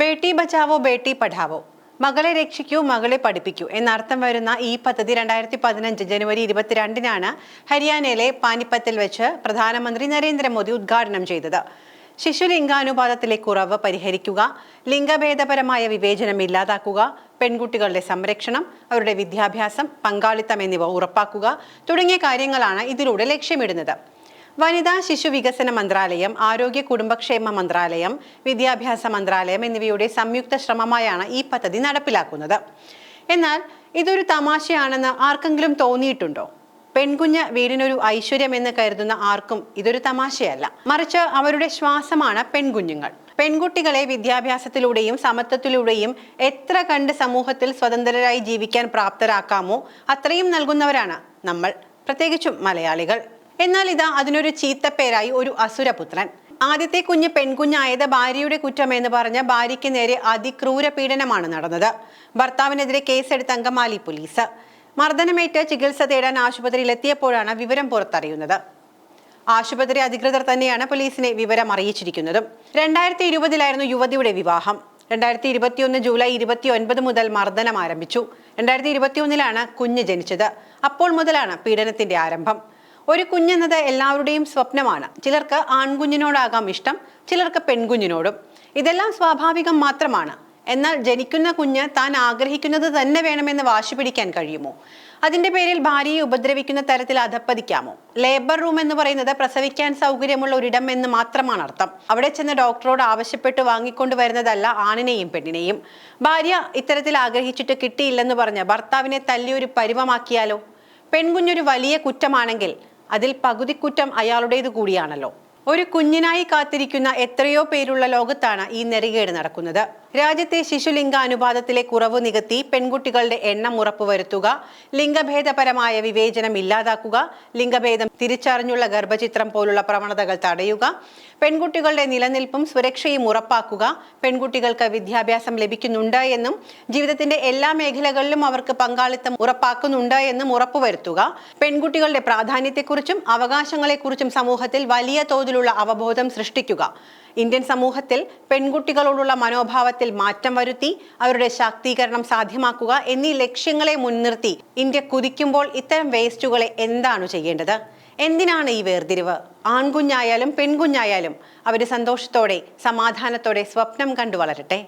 ബേട്ടി ബച്ചാവോ ബേട്ടി പഠാവോ? മകളെ രക്ഷിക്കൂ മകളെ പഠിപ്പിക്കൂ എന്നർത്ഥം വരുന്ന ഈ പദ്ധതി രണ്ടായിരത്തി പതിനഞ്ച് ജനുവരി ഇരുപത്തിരണ്ടിനാണ് ഹരിയാനയിലെ പാനിപ്പത്തിൽ വെച്ച് പ്രധാനമന്ത്രി നരേന്ദ്രമോദി ഉദ്ഘാടനം ചെയ്തത്. ശിശുലിംഗാനുപാതത്തിലെ കുറവ് പരിഹരിക്കുക ലിംഗഭേദപരമായ വിവേചനം ഇല്ലാതാക്കുക പെൺകുട്ടികളുടെ സംരക്ഷണം അവരുടെ വിദ്യാഭ്യാസം പങ്കാളിത്തം എന്നിവ ഉറപ്പാക്കുക തുടങ്ങിയ കാര്യങ്ങളാണ് ഇതിലൂടെ ലക്ഷ്യമിടുന്നത്. വനിതാ ശിശു വികസന മന്ത്രാലയം ആരോഗ്യ കുടുംബക്ഷേമ മന്ത്രാലയം വിദ്യാഭ്യാസ മന്ത്രാലയം എന്നിവയുടെ സംയുക്ത ശ്രമമായാണ് ഈ പദ്ധതി നടപ്പിലാക്കുന്നത്. എന്നാൽ ഇതൊരു തമാശയാണെന്ന് ആർക്കെങ്കിലും തോന്നിയിട്ടുണ്ടോ? പെൺകുഞ്ഞ് വീടിനൊരു ഐശ്വര്യം എന്ന് കരുതുന്ന ആർക്കും ഇതൊരു തമാശയല്ല. മറിച്ച് അവരുടെ ശ്വാസമാണ് പെൺകുഞ്ഞുങ്ങൾ. പെൺകുട്ടികളെ വിദ്യാഭ്യാസത്തിലൂടെയും സമത്വത്തിലൂടെയും എത്ര കണ്ട് സമൂഹത്തിൽ സ്വതന്ത്രരായി ജീവിക്കാൻ പ്രാപ്തരാക്കാമോ അത്രയും നൽകുന്നവരാണ് നമ്മൾ. പ്രത്യേകിച്ചും മലയാളികൾ. എന്നാൽ ഇതാ അതിനൊരു ചീത്തപ്പേരായി ഒരു അസുരപുത്രൻ. ആദ്യത്തെ കുഞ്ഞ് പെൺകുഞ്ഞായത് ഭാര്യയുടെ കുറ്റമെന്ന് പറഞ്ഞ ഭാര്യയ്ക്ക് നേരെ അതിക്രൂര പീഡനമാണ് നടന്നത്. ഭർത്താവിനെതിരെ കേസെടുത്ത അങ്കമാലി പോലീസ്. മർദ്ദനമേറ്റ് ചികിത്സ തേടാൻ ആശുപത്രിയിൽ എത്തിയപ്പോഴാണ് വിവരം പുറത്തറിയുന്നത്. ആശുപത്രി അധികൃതർ തന്നെയാണ് പോലീസിനെ വിവരം അറിയിച്ചിരിക്കുന്നതും. രണ്ടായിരത്തി ഇരുപതിലായിരുന്നു യുവതിയുടെ വിവാഹം. രണ്ടായിരത്തി ഇരുപത്തിയൊന്ന് ജൂലൈ ഇരുപത്തി ഒൻപത് മുതൽ മർദ്ദനം ആരംഭിച്ചു. രണ്ടായിരത്തി ഇരുപത്തിയൊന്നിലാണ് കുഞ്ഞ് ജനിച്ചത്. അപ്പോൾ മുതലാണ് പീഡനത്തിന്റെ ആരംഭം. ഒരു കുഞ്ഞെന്നത് എല്ലാവരുടെയും സ്വപ്നമാണ്. ചിലർക്ക് ആൺകുഞ്ഞിനോടാകാം ഇഷ്ടം ചിലർക്ക് പെൺകുഞ്ഞിനോടും. ഇതെല്ലാം സ്വാഭാവികം മാത്രമാണ്. എന്നാൽ ജനിക്കുന്ന കുഞ്ഞ് താൻ ആഗ്രഹിക്കുന്നത് തന്നെ വേണമെന്ന് വാശി പിടിക്കാൻ കഴിയുമോ? അതിന്റെ പേരിൽ ഭാര്യയെ ഉപദ്രവിക്കുന്ന തരത്തിൽ അധപ്പതിക്കാമോ? ലേബർ റൂം എന്ന് പറയുന്നത് പ്രസവിക്കാൻ സൗകര്യമുള്ള ഒരിടം എന്ന് മാത്രമാണ് അർത്ഥം. അവിടെ ചെന്ന് ഡോക്ടറോട് ആവശ്യപ്പെട്ട് വാങ്ങിക്കൊണ്ട് വരുന്നതല്ല ആണിനെയും പെണ്ണിനെയും. ഭാര്യ ഇത്തരത്തിൽ ആഗ്രഹിച്ചിട്ട് കിട്ടിയില്ലെന്ന് പറഞ്ഞ് ഭർത്താവിനെ തല്ലിയൊരു പരിവമാക്കിയാലോ പെൺകുഞ്ഞൊരു വലിയ കുറ്റമാണെങ്കിൽ അതിൽ പകുതി കുറ്റം അയാളുടേത് കൂടിയാണല്ലോ. ഒരു കുഞ്ഞിനായി കാത്തിരിക്കുന്ന എത്രയോ പേരുള്ള ലോകത്താണ് ഈ നെറികേട് നടക്കുന്നത്. രാജ്യത്തെ ശിശുലിംഗ അനുപാതത്തിലെ കുറവ് നികത്തി പെൺകുട്ടികളുടെ എണ്ണം ഉറപ്പുവരുത്തുക ലിംഗഭേദപരമായ വിവേചനം ഇല്ലാതാക്കുക ലിംഗഭേദം തിരിച്ചറിഞ്ഞുള്ള ഗർഭചിത്രം പോലുള്ള പ്രവണതകൾ തടയുക പെൺകുട്ടികളുടെ നിലനിൽപ്പും സുരക്ഷയും ഉറപ്പാക്കുക പെൺകുട്ടികൾക്ക് വിദ്യാഭ്യാസം ലഭിക്കുന്നുണ്ട് എന്നും ജീവിതത്തിന്റെ എല്ലാ മേഖലകളിലും അവർക്ക് പങ്കാളിത്തം ഉറപ്പാക്കുന്നുണ്ട് എന്നും ഉറപ്പുവരുത്തുക പെൺകുട്ടികളുടെ പ്രാധാന്യത്തെക്കുറിച്ചും അവകാശങ്ങളെക്കുറിച്ചും സമൂഹത്തിൽ വലിയ തോതിലുള്ള അവബോധം സൃഷ്ടിക്കുക. ഇന്ത്യൻ സമൂഹത്തിൽ പെൺകുട്ടികളോടുള്ള മനോഭാവത്തിൽ മാറ്റം വരുത്തി അവരുടെ ശാക്തീകരണം സാധ്യമാക്കുക എന്നീ ലക്ഷ്യങ്ങളെ മുൻനിർത്തി ഇന്ത്യ കുതിക്കുമ്പോൾ ഇത്തരം വേസ്റ്റുകളെ എന്താണ് ചെയ്യേണ്ടത്? എന്തിനാണ് ഈ വേർതിരിവ്? ആൺകുഞ്ഞായാലും പെൺകുഞ്ഞായാലും അവർ സന്തോഷത്തോടെ സമാധാനത്തോടെ സ്വപ്നം കണ്ടു വളരട്ടെ.